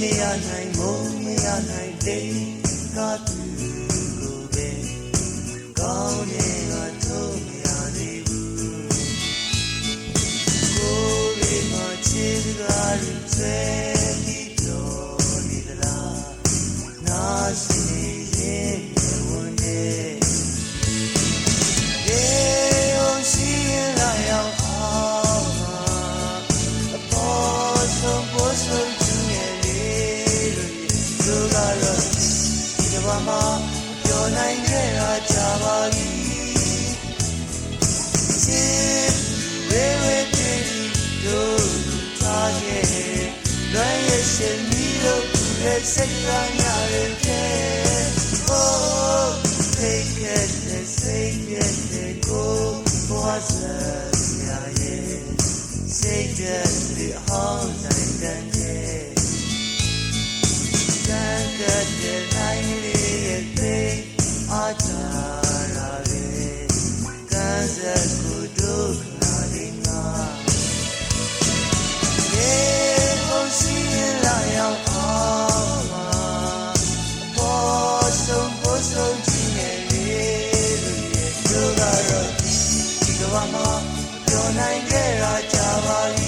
မရနိုင်မုံမရနိုင်တိတ်ကသူ ပါမှာပြောနိုင်ခဲ့တာကြပါပြီချင်းဝေဝေတည်းတို့သားရဲ့လွမ်းရဲ့ရှင်မီတို့ရဲ့စိတ်ကညာရဲ့ပြဲ Oh take it and say it and go for us yeah yeah say it the whole night ခဲ့ရကြပါလိ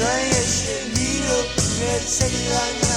Dry as you need up, red city line.